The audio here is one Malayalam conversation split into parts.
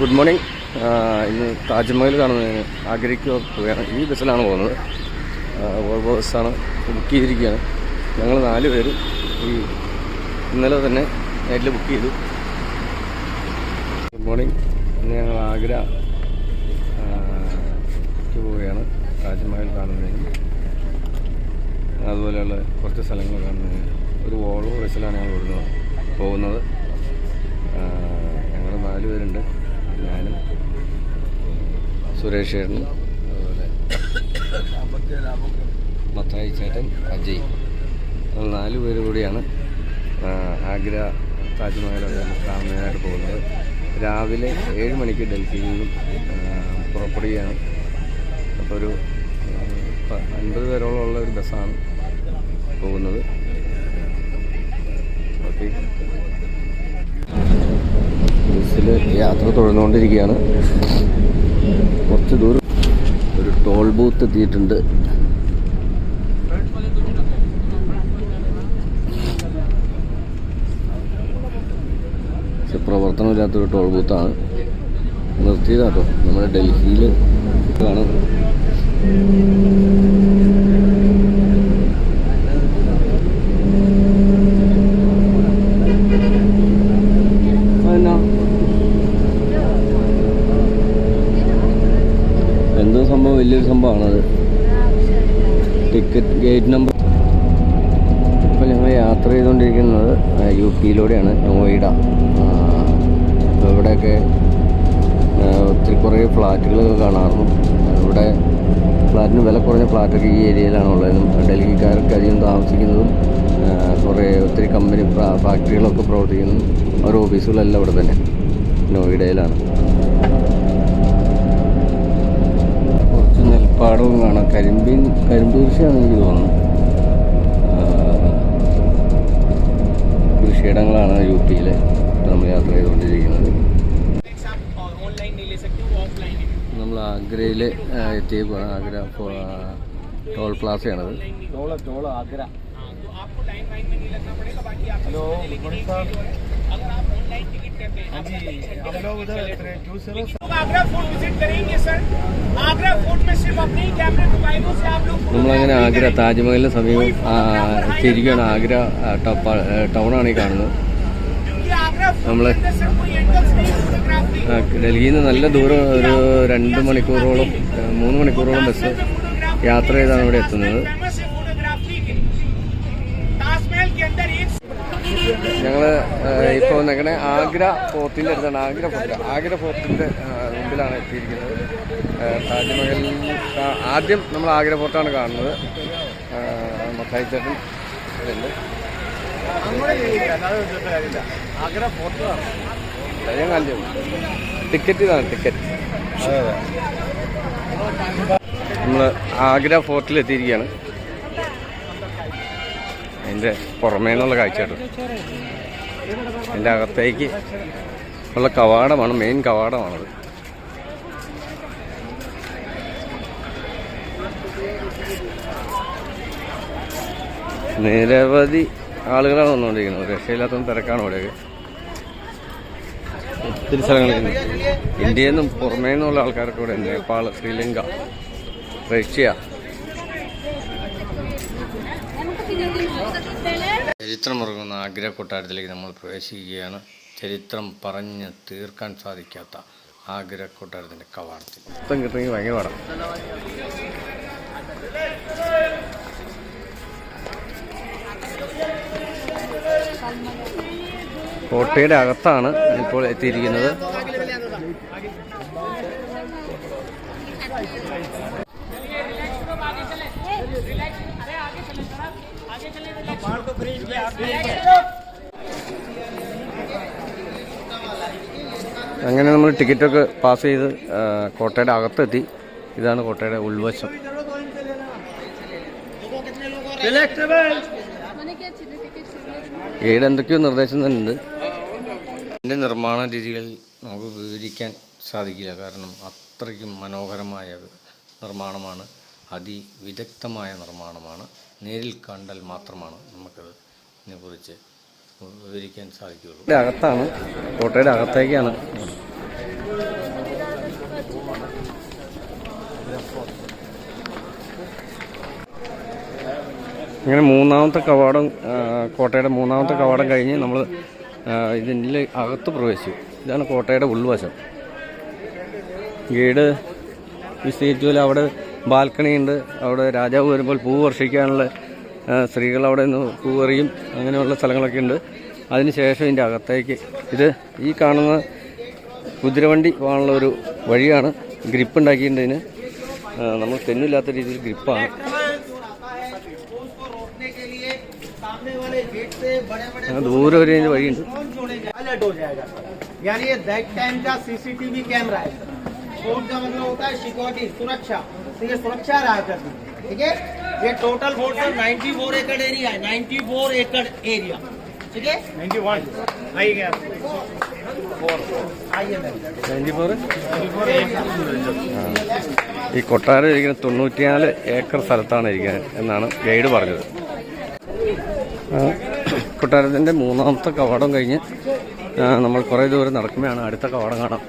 Good morning. ഇന്ന് താജ്മഹൽ കാണുന്നതിന് ആഗ്രഹിക്കുക ഈ ബസ്സിലാണ് പോകുന്നത്. വോൾവോ ബസ്സാണ് ബുക്ക് ചെയ്തിരിക്കുകയാണ്. ഞങ്ങൾ നാല് പേര് ഈ ഇന്നലെ തന്നെ നൈറ്റിൽ ബുക്ക് ചെയ്തു. Good morning. ഇന്ന് ഞങ്ങൾ ആഗ്ര പോവുകയാണ്. താജ്മഹൽ കാണുന്നതിന്. അതുപോലെയുള്ള കുറച്ച് സ്ഥലങ്ങൾ കാണുന്നതിന്. ഒരു വോൾവോ ബസ്സിലാണ് ഞങ്ങൾ പോകുന്നത് ഞങ്ങൾ നാല് പേരുണ്ട് ഞാനും സുരേഷ് ചേട്ടനും അതുപോലെ മത്തായി ചേട്ടൻ അജയ്. നാല് പേര് കൂടിയാണ് ആഗ്ര താജ്മഹൽ കാണാനായിട്ട് പോകുന്നത്. രാവിലെ ഏഴ് മണിക്ക് ഡൽഹിയിൽ നിന്നും പുറപ്പെടുകയാണ്. അപ്പോൾ ഒരു അൻപത് പേരോളം ഉള്ള ഒരു ബസ്സാണ് പോകുന്നത്. ഓക്കെ. ബസ്സിൽ യാത്ര തുടർന്നുകൊണ്ടിരിക്കുകയാണ്. കുറച്ച് ദൂരം ഒരു ടോൾ ബൂത്ത് എത്തിയിട്ടുണ്ട്. പ്രവർത്തനമില്ലാത്തൊരു ടോൾ ബൂത്താണ്. നിർത്തിയതാട്ടോ. നമ്മുടെ ഡൽഹിയിൽ ആണ് അതെന്നാ എന്തോ സംഭവം വലിയൊരു സംഭവമാണത് ടിക്കറ്റ് ഗേറ്റ് നമ്പർ ഇപ്പോൾ ഞങ്ങൾ യാത്ര ചെയ്തുകൊണ്ടിരിക്കുന്നത് ആ, യു പിയിലൂടെയാണ് നോയിഡ ആ, അപ്പോൾ ഇവിടെയൊക്കെ ആ, ഒത്തിരി കുറേ ഫ്ലാറ്റുകളൊക്കെ കാണാറുണ്ട് ഇവിടെ ഫ്ലാറ്റിന് വില കുറഞ്ഞ ഡൽഹിയിലാണുള്ളത്. ഡൽഹിക്കാർക്ക് അധികം താമസിക്കുന്നതും കുറേ ഒത്തിരി കമ്പനി ഫാക്ടറികളൊക്കെ പ്രവർത്തിക്കുന്നു അവരുടെ ഓഫീസുകളെല്ലാം ഇവിടെ തന്നെ. നോയിഡയിലാണ്. കുറച്ച് നെൽപ്പാടവും കാണാം. കരിമ്പീൻ കരിമ്പ് കൃഷിയാണെന്ന് എനിക്ക് തോന്നുന്നു. കൃഷിയിടങ്ങളാണ് യു പിയിലെ നമ്മൾ യാത്ര ചെയ്തുകൊണ്ടിരിക്കുന്നത്. നമ്മൾ ആഗ്രയിൽ എത്തിയ ആഗ്ര ഫോ- ആ, ടോൾ പ്ലാസയാണത് हाँ तो आपको टाइम वाइम में नहीं लगना पड़ेगा बाकी आप हेलो लेकिन एक चीज और है, अगर आप ऑनलाइन टिकट करते हैं आपका कहीं घंटे का टिकट चले तो आगरा फोर्ट विजिट करेंगे सर आगरा फोर्ट में सिर्फ अपने ही कैमरे मोबाइलों से आप लोग നമ്മളങ്ങനെ ആഗ്ര താജ്മഹലിന് സമീപം ആ, എത്തിയിരിക്കുകയാണ് ആഗ്ര ആ, ടപ്പ- ആ, ടൗണാണ് ഈ കാണുന്നത് क्योंकि आगरा फोर्ट നമ്മള് के अंदर सर कोई एंगल्स नहीं फोटोग्राफ नहीं ആ, ഡൽഹിയിൽ നിന്ന് നല്ല ദൂരം ഒരു രണ്ട് മണിക്കൂറോളം ആ, മൂന്ന് മണിക്കൂറോളം ബസ് യാത്ര ചെയ്താണ് ഇവിടെ എത്തുന്നത്. ഞങ്ങൾ ഇപ്പോൾ ഞങ്ങളുടെ ആഗ്ര ഫോർട്ടിന്റെ അടുത്താണ്. ആഗ്ര ഫോർട്ട് ആഗ്ര ഫോർട്ടിന്റെ മുമ്പിലാണ് എത്തിയിരിക്കുന്നത്. താജ്മഹൽ ആദ്യം നമ്മൾ ആഗ്ര ഫോർട്ടാണ് കാണുന്നത്. മത്തായി ചേട്ടൻ ഇതുണ്ട് ആഗ്ര ഞാൻ കാണിച്ചു ടിക്കറ്റ് ഇതാണ് ടിക്കറ്റ്. നമ്മൾ ആഗ്ര ഫോർട്ടിൽ എത്തിയിരിക്കുകയാണ്. അതിന്റെ പുറമേ നിന്നുള്ള കാഴ്ച കേട്ടോ. അതിന്റെ അകത്തേക്ക് ഉള്ള കവാടമാണ് മെയിൻ കവാടമാണത്. നിരവധി ആളുകളാണ് വന്നുകൊണ്ടിരിക്കുന്നത്. രക്ഷയില്ലാത്തൊന്നും തിരക്കാണ് ഇവിടെയൊക്കെ. ഒത്തിരി സ്ഥലങ്ങളിൽ ഇന്ത്യയിൽ നിന്നും പുറമേ നിന്നുള്ള ആൾക്കാരൊക്കെ ഇവിടെ നേപ്പാൾ ശ്രീലങ്ക. റഷ്യ ചരിത്രമുറങ്ങുന്ന ആഗ്ര കൊട്ടാരത്തിലേക്ക് നമ്മൾ പ്രവേശിക്കുകയാണ്. ചരിത്രം പറഞ്ഞ് തീർക്കാൻ സാധിക്കാത്ത ആഗ്ര കൊട്ടാരത്തിന്റെ കവാടത്തിൽ. മൊത്തം കിട്ടണമെങ്കിൽ ഭയങ്കര പാടാം കോട്ടയുടെ അകത്താണ് ഇപ്പോൾ എത്തിയിരിക്കുന്നത്. അങ്ങനെ നമ്മൾ ടിക്കറ്റൊക്കെ പാസ് ചെയ്ത് കോട്ടയുടെ അകത്തെത്തി. ഇതാണ് കോട്ടയുടെ ഉൾവശം. ഗൈഡ് എന്തൊക്കെയോ നിർദ്ദേശം തന്നെ ഉണ്ട് ഇതിന്റെ നിർമ്മാണ രീതികൾ നമുക്ക് വിവരിക്കാൻ സാധിക്കില്ല. കാരണം അത്രയ്ക്കും മനോഹരമായ നിർമ്മാണമാണ്. അതിവിദഗ്ധമായ നിർമ്മാണമാണ്. നേരിൽ കണ്ടാൽ മാത്രമാണ് നമുക്കത് ഇതിനെക്കുറിച്ച് വിവരിക്കാൻ സാധിക്കുകയുള്ളൂ. അകത്താണ്. കോട്ടയുടെ അകത്തേക്കാണ്. ഇങ്ങനെ മൂന്നാമത്തെ കവാടം കോട്ടയുടെ മൂന്നാമത്തെ കവാടം കഴിഞ്ഞ് നമ്മൾ ഇതിന്റെ അകത്ത് പ്രവേശിച്ചു. ഇതാണ് കോട്ടയുടെ ഉൾവശം. ഗൈഡ് വിസ്തരിച്ചു അവിടെ ബാൽക്കണി ഉണ്ട് അവിടെ രാജാവ് വരുമ്പോൾ പൂ വർഷിക്കാനുള്ള ആ, സ്ത്രീകൾ അവിടെ നിന്ന് പൂ എറിയും അങ്ങനെയുള്ള സ്ഥലങ്ങളൊക്കെ ഉണ്ട് അതിനുശേഷം ഇതിൻ്റെ അകത്തേക്ക് ഇത് ഈ കാണുന്ന കുതിരവണ്ടി പോകാനുള്ള ഒരു വഴിയാണ് ഗ്രിപ്പ് ഉണ്ടാക്കിയിട്ടുണ്ട് ഇതിന് ആ, നമ്മൾ തെന്നില്ലാത്ത രീതിയിൽ ഗ്രിപ്പാണ് उसको रोकने के लिए सामने वाले गेट से बड़े बड़े അങ്ങനെ ദൂരെ ഒരു ഇതിന് വഴിയുണ്ട് ड्रोन छोड़ेंगे अलर्ट हो जाएगा यानी ये दैट टाइम का सीसीटीवी कैमरा है फोन का मतलब होता है सिक्योरिटी सुरक्षा तो ये सुरक्षा रहा करती है ठीक है ये टोटल बोर्ड सर 94 एकड़ एरिया है 94 एकड़ एरिया ठीक है 91 आई गया आइए मैम ട്വൻറ്റി ഫോർ ഈ കൊട്ടാരം ഇരിക്കുന്ന തൊണ്ണൂറ്റിനാല് ഏക്കർ സ്ഥലത്താണ് ഇരിക്കുന്നത് എന്നാണ് ഗൈഡ് പറഞ്ഞത് ആ, കൊട്ടാരത്തിൻ്റെ മൂന്നാമത്തെ കവാടം കഴിഞ്ഞ് ആ, നമ്മൾ കുറേ ദൂരം നടക്കുമ്പോഴാണ് അടുത്ത കവാടം കാണാം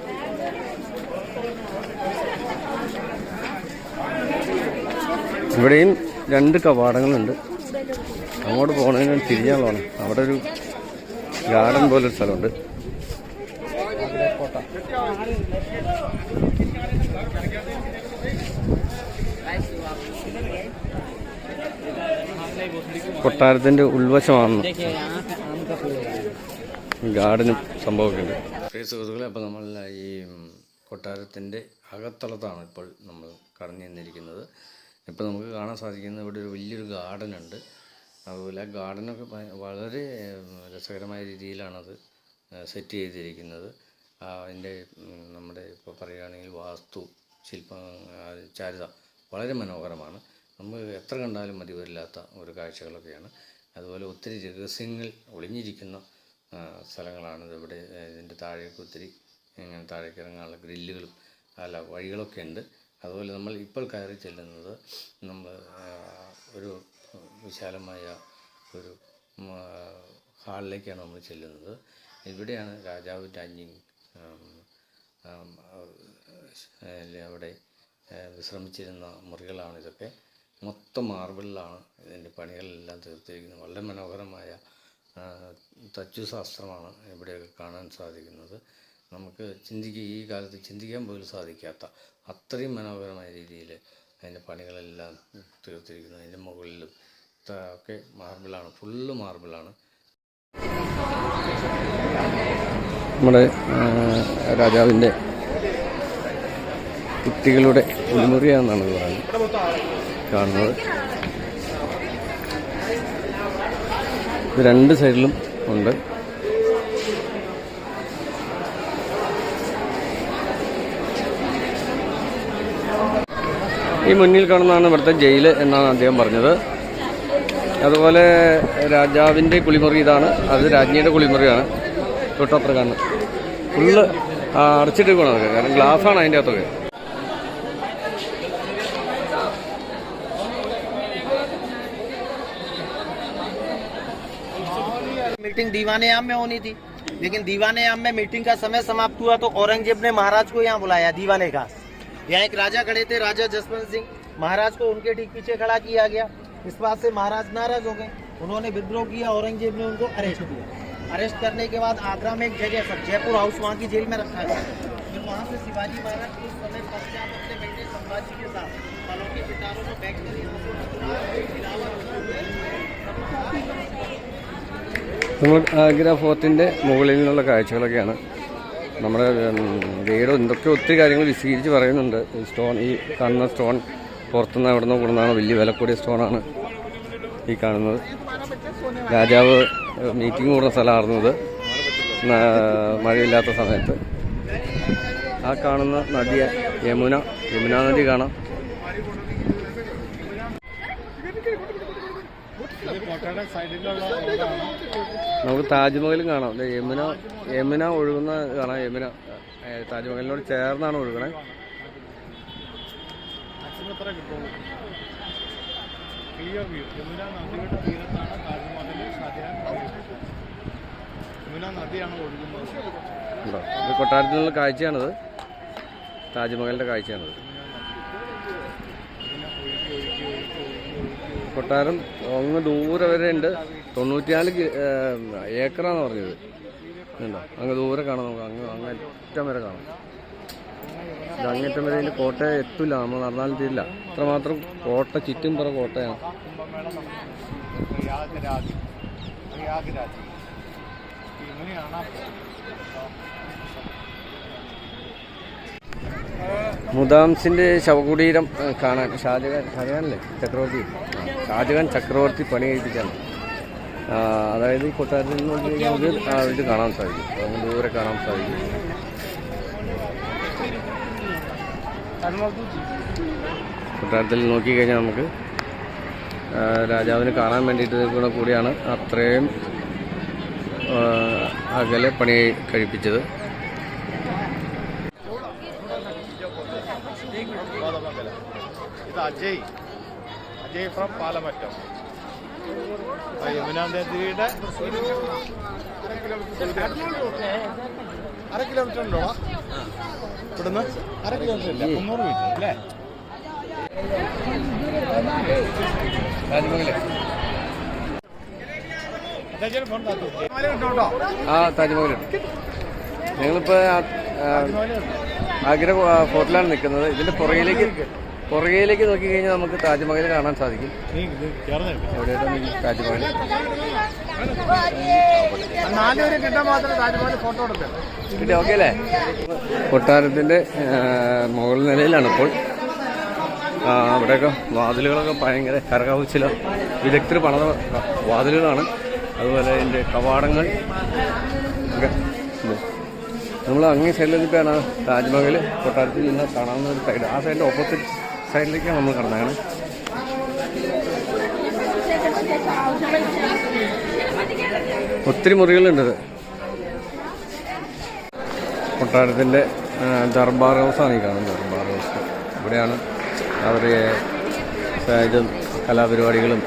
ഇവിടെയും രണ്ട് കവാടങ്ങളുണ്ട്. അങ്ങോട്ട് പോകണതിന് തിരിഞ്ഞാളാണ് അവിടെ ഒരു ഗാർഡൻ പോലൊരു സ്ഥലമുണ്ട്. കൊട്ടാരത്തിന്റെ ഉൾവശമാണ് ഗാർഡനും സംഭവമൊക്കെ ഉണ്ട് പ്രിയ സുഹൃത്തുക്കളെ അപ്പോൾ നമ്മൾ ഈ കൊട്ടാരത്തിന്റെ അകത്തളത്താണ് ഇപ്പോൾ നമ്മൾ കടന്നു ചെന്നിരിക്കുന്നത്. ഇപ്പോൾ നമുക്ക് കാണാൻ സാധിക്കുന്ന ഇവിടെ ഒരു വലിയൊരു ഗാർഡൻ ഉണ്ട് അതുപോലെ ആ ഗാർഡനൊക്കെ വളരെ രസകരമായ രീതിയിലാണത് സെറ്റ് ചെയ്തിരിക്കുന്നത്. അതിന്റെ നമ്മുടെ ഇപ്പോൾ പറയുകയാണെങ്കിൽ വാസ്തു ശില്പ ചാരുത വളരെ മനോഹരമാണ്. നമുക്ക് എത്ര കണ്ടാലും മതി വരില്ലാത്ത ഒരു കാഴ്ചകളൊക്കെയാണ്. അതുപോലെ ഒത്തിരി രഹസ്യങ്ങൾ ഒളിഞ്ഞിരിക്കുന്ന സ്ഥലങ്ങളാണ് ഇവിടെ ഇതിന്റെ താഴേക്ക് ഒത്തിരി ഇങ്ങനെ താഴേക്ക് ഇറങ്ങാനുള്ള ഗ്രില്ലുകളും അല്ല വഴികളൊക്കെ ഉണ്ട്. അതുപോലെ നമ്മൾ ഇപ്പോൾ കയറി ചെല്ലുന്നത് നമ്മൾ ഒരു വിശാലമായ ഒരു ഹാളിലേക്കാണ് നമ്മൾ ചെല്ലുന്നത്. ഇവിടെയാണ് രാജാവ് രാജ്ഞി അവിടെ വിശ്രമിച്ചിരുന്ന മുറികളാണ് ഇതൊക്കെ. മൊത്തം മാർബിളിലാണ് ഇതിന്റെ പണികളെല്ലാം തീർത്തിരിക്കുന്നത്. വളരെ മനോഹരമായ തച്ചു തച്ചുശാസ്ത്രമാണ് ഇവിടെയൊക്കെ കാണാൻ സാധിക്കുന്നത്. നമുക്ക് ചിന്തിക്കുക ഈ കാലത്ത് ചിന്തിക്കാൻ പോലും സാധിക്കാത്ത അത്രയും മനോഹരമായ രീതിയിൽ അതിന്റെ പണികളെല്ലാം തീർത്തിരിക്കുന്നു അതിന്റെ മുകളിലും ഒക്കെ മാർബിളാണ്. ഫുള്ള് മാർബിളാണ്. നമ്മുടെ രാജാവിന്റെ കുട്ടികളുടെ ഉൾമുറിയാണെന്നാണ് പറയുന്നത്. കാണുന്നത്. രണ്ട് സൈഡിലും ഉണ്ട്. ഈ മുന്നിൽ കാണുന്നതാണ് ഇവിടുത്തെ ജയില് എന്നാണ് അദ്ദേഹം പറഞ്ഞത് അതുപോലെ രാജാവിൻ്റെ കുളിമുറി ഇതാണ് അത് രാജ്ഞിയുടെ കുളിമുറിയാണ് തൊട്ടപ്പുറം കാണുന്നത് ഫുള്ള് അടച്ചിട്ടിരിക്കണം അതൊക്കെ കാരണം ഗ്ലാസ്സാണ് അതിൻ്റെ അകത്തൊക്കെ मीटिंग दीवाने आम में होनी थी लेकिन दीवाने आम में मीटिंग का समय समाप्त हुआ तो औरंगजेब ने महाराज को यहाँ बुलाया दीवाने का यहाँ एक राजा खड़े थे राजा जसवंत सिंह महाराज को उनके ठीक पीछे खड़ा किया गया इस बात से महाराज नाराज हो गए उन्होंने विद्रोह किया औरंगजेब ने उनको अरेस्ट किया अरेस्ट करने के बाद आगरा में एक जगह सब जयपुर हाउस वहाँ की जेल में रखा गया फिर वहाँ से शिवाजी महाराज उस समय पश्चात अपने बेटे संभाजी के साथ फलों के सितारों में बैठकर यहाँ से मथुरा, तिलावत होते हुए നമ്മൾ ആഗ്ര ഫോർട്ടിൻ്റെ മുകളിൽ നിന്നുള്ള കാഴ്ചകളൊക്കെയാണ് നമ്മുടെ ഗൈഡ് എന്തൊക്കെ ഒത്തിരി കാര്യങ്ങൾ വിശദീകരിച്ച് പറയുന്നുണ്ട്. ഈ സ്റ്റോൺ ഈ കാണുന്ന സ്റ്റോൺ പുറത്തുനിന്ന് എവിടെ നിന്ന് കൊണ്ടുവന്നാണ് വലിയ വില കൂടിയ സ്റ്റോണാണ് ഈ കാണുന്നത്. രാജാവ് മീറ്റിംഗ് കൂടുന്ന സ്ഥലമായിരുന്നു ഇത് മഴയില്ലാത്ത സമയത്ത്. ആ കാണുന്ന നദിയെ യമുന യമുന നദി കാണാം. നമുക്ക് താജ്മഹലും കാണാം യമുന യമുന ഒഴുകുന്ന കാണാം യമുന താജ്മഹലിനോട് ചേർന്നാണ് ഒഴുകണേ ഇത് കൊട്ടാരത്തിലുള്ള കാഴ്ചയാണിത് താജ്മഹലിന്റെ കാഴ്ചയാണത് കൊട്ടാരം അങ്ങ് ദൂരെ വരെ ഉണ്ട് തൊണ്ണൂറ്റിനാല് ഏക്കറാന്ന് പറഞ്ഞത്. ഉണ്ടോ അങ്ങ് ദൂരെ കാണാം നമുക്ക് അങ്ങ് ഏറ്റവും വരെ കാണാം. അങ്ങറ്റം വരെ ഇതിന്റെ കോട്ട എത്തില്ല നമ്മൾ നടന്നാലും തീരില്ല. അത്രമാത്രം കോട്ട ചുറ്റും പുറ കോട്ടയാണ്. മുദാംസിന്റെ ശവകുടീരം കാണാൻ ഷാജഹാൻ ഷാജഹാൻ അല്ലേ ചക്രവർത്തി ഷാജഹാൻ ചക്രവർത്തി പണി കഴിപ്പിച്ചാണ്. അതായത് ഈ കൊട്ടാരത്തിൽ നിന്ന് നോക്കി കഴിഞ്ഞാൽ കാണാൻ സാധിക്കും. നമുക്ക് ദൂരെ കാണാൻ സാധിക്കും. കൊട്ടാരത്തിൽ നോക്കിക്കഴിഞ്ഞാൽ നമുക്ക് രാജാവിന് കാണാൻ വേണ്ടിയിട്ട് കൂടെ കൂടിയാണ് അത്രയും അകലെ പണി കഴിപ്പിച്ചത്. ഇത് അജയ്. അജയ് ഫ്രം പാലമറ്റം. യമുനാ നദിയുടെ ഒരു അര കിലോമീറ്റർ ഉണ്ടോ? ഇവിടുന്ന് അര കിലോമീറ്റർ ഇല്ല. മുന്നൂറ് മീറ്റർ അല്ലേ? ആ താജ്മഹലുണ്ട്. ഞങ്ങളിപ്പോൾ ആഗ്ര ഫോർട്ടിലാണ് നിൽക്കുന്നത്. ഇതിന്റെ പുറകിലേക്ക് പുറകിലേക്ക് നോക്കിക്കഴിഞ്ഞാൽ നമുക്ക് താജ്മഹൽ കാണാൻ സാധിക്കും. എവിടെയായിട്ടാണ് ഈ താജ്മഹൽ. നാലുപേരെ കിട്ടാൻ മാത്രമേ താജ്മഹൽ ഫോട്ടോ എടുത്തത് കിട്ടി ഓക്കെ അല്ലേ? കൊട്ടാരത്തിന്റെ മുകൾ നിലയിലാണ് ഇപ്പോൾ. അവിടെയൊക്കെ വാതിലുകളൊക്കെ ഭയങ്കര കരകൗശല വിദഗ്ധർ പണിത വാതിലുകളാണ്. അതുപോലെ അതിന്റെ കവാടങ്ങൾ. ഒക്കെ. നമ്മൾ അങ്ങേ സൈഡിലെത്തിയാണ് താജ്മഹൽ. കൊട്ടാരത്തിൽ നിന്ന് കാണാവുന്ന ഒരു സൈഡ് ആ സൈഡിന്റെ ഓപ്പോസിറ്റ് സൈഡിലേക്കാണ് നമ്മൾ കടന്നത് ഒത്തിരി മുറികളുണ്ട് കൊട്ടാരത്തിന്റെ ദർബാർ ഹൗസാണ് ഈ കാണുന്നത്. ദർബാർ ഹൗസ്. ഇവിടെയാണ് അവരുടെ ഇതും കലാപരിപാടികളും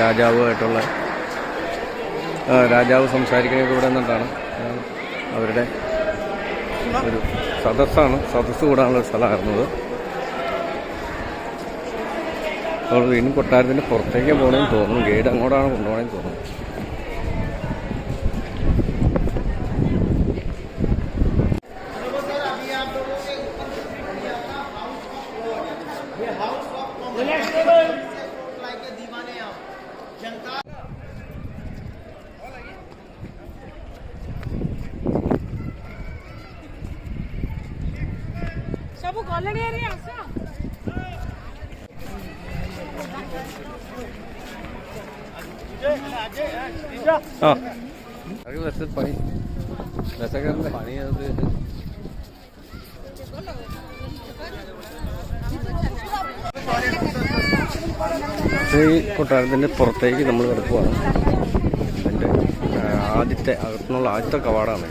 രാജാവുമായിട്ടുള്ള രാജാവ് സംസാരിക്കുന്നത് ഇവിടെ നിന്നിട്ടാണ് അവരുടെ ഒരു സദസ്സാണ് സദസ്സ് കൂടാനുള്ള സ്ഥലമായിരുന്നത്. അവർ വീണ്ടും കൊട്ടാരത്തിന്റെ പുറത്തേക്ക് പോകണമെന്ന് തോന്നുന്നു. ഗൈഡ് അങ്ങോട്ടാണ് കൊണ്ടുപോകണമെന്ന് തോന്നുന്നു. सबू कॉलेज आसा ഈ കൊട്ടാരത്തിന്റെ പുറത്തേക്ക് നമ്മൾ കിടക്കുവാണ് അതിന്റെ ആദ്യത്തെ അകത്തുനിന്നുള്ള ആദ്യത്തെ കവാടമാണ്.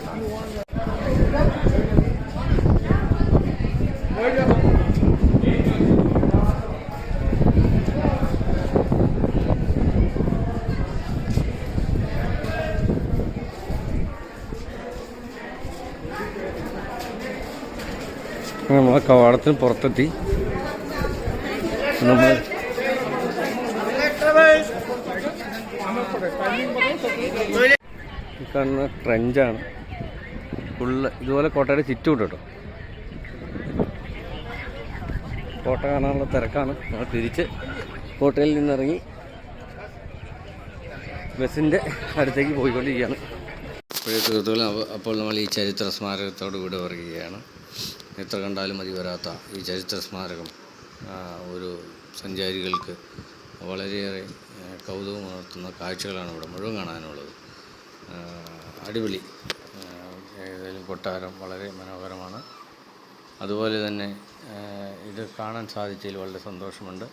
നമ്മൾ ആ കവാടത്തിന് പുറത്തെത്തി. നമ്മൾ കാണുന്ന ട്രെഞ്ചാണ്. ഫുള്ള് ഇതുപോലെ കോട്ടയുടെ ചുറ്റും കേട്ടോ. കോട്ട കാണാനുള്ള തിരക്കാണ്. നമ്മൾ തിരിച്ച് കോട്ടയിൽ നിന്നിറങ്ങി ബസ്സിന്റെ അടുത്തേക്ക് പോയിക്കൊണ്ടിരിക്കുകയാണ്. അപ്പ- അപ്പോൾ നമ്മൾ ഈ ചരിത്ര സ്മാരകത്തോട് കൂടെ പറയുകയാണ്. എത്ര കണ്ടാലും മതി വരാത്ത ഈ ചരിത്ര സ്മാരകം ഒരു സഞ്ചാരികൾക്ക് വളരെയേറെ കൗതുകം കൗതുകമുണർത്തുന്ന കാഴ്ചകളാണ് ഇവിടെ മുഴുവൻ കാണാനുള്ളത്. അടിപൊളി. ഏതായാലും കൊട്ടാരം വളരെ മനോഹരമാണ്. അതുപോലെ തന്നെ ഇത് കാണാൻ സാധിച്ചതിൽ വളരെ സന്തോഷമുണ്ട്.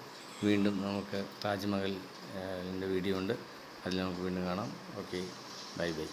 വീണ്ടും നമുക്ക് താജ്മഹലിന്റെ വീഡിയോ ഉണ്ട്. അതിൽ നമുക്ക് വീണ്ടും കാണാം. ഓക്കെ. Bye bye.